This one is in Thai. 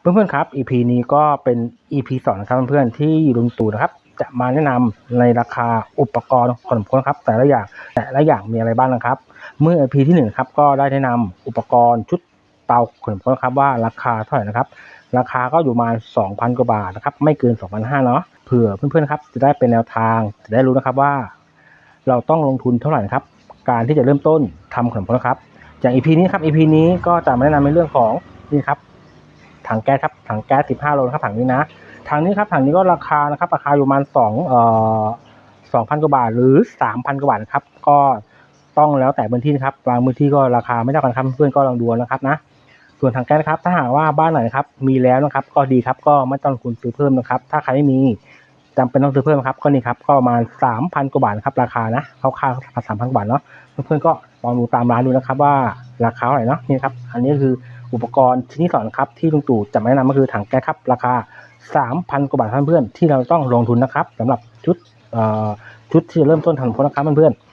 เพื่อนๆครับ EP นี้ก็เป็น EP สองนะครับเพื่อนๆที่ลุงตู่นะครับ จะมาแนะนำในราคาอุปกรณ์ขนมค้นครับ แต่ละอย่างแต่ละอย่างมีอะไรบ้างนะครับ เมื่อ EP ที่หนึ่งครับก็ได้แนะนำอุปกรณ์ชุดเตาขนมค้นครับว่าราคาเท่าไหร่นะครับ ราคาก็อยู่มา 2,000 กว่าบาทนะครับ ไม่เกิน 2,500เนาะเผื่อเพื่อนๆครับจะได้เป็นแนวทางจะได้รู้นะครับว่า เราต้องลงทุนเท่าไหร่นะครับ การที่จะเริ่มต้นทำขนมค้นครับ อย่าง EP นี้ครับ EP นี้ก็จะมาแนะนำในเรื่องของนี่ครับ ถังแก๊สครับถังแก๊ส15โลนะครับถังนี้นะถังนี้ครับถังนี้ก็ราคานะครับราคาอยู่ประมาณ2เอ่อ2,000กว่าบาทหรือ 3,000กว่าบาทครับก็ต้องแล้วแต่พื้นที่นะครับบางพื้นที่ก็ราคาไม่เท่ากันครับเพื่อนก็ลองดูนะครับนะส่วนถังแก๊สครับถ้าหากว่าบ้านไหนครับมีแล้วนะครับก็ดีครับก็ไม่ต้องคุณซื้อเพิ่มนะครับ ถ้าใครไม่มีจำเป็นต้องซื้อเพิ่มครับก็นี่ครับก็ประมาณ3,000กว่าบาทครับราคานะเขาค่าสามพันกว่าบาทเนาะเพื่อนๆก็ลองดูตามร้านดูนะครับว่าราคาเท่าไหร่เนาะนี่ครับอันนี้คือ อุปกรณ์ชิ้นที่สองนะครับที่ลุงตู่จะมาแนะนำก็คือถังแก๊สครับราคา 3,000 กว่าบาทเพื่อนๆที่เราต้องลงทุนนะครับสำหรับชุดเอ่อชุดที่จะเริ่มต้นทำผลนะครับเพื่อนๆ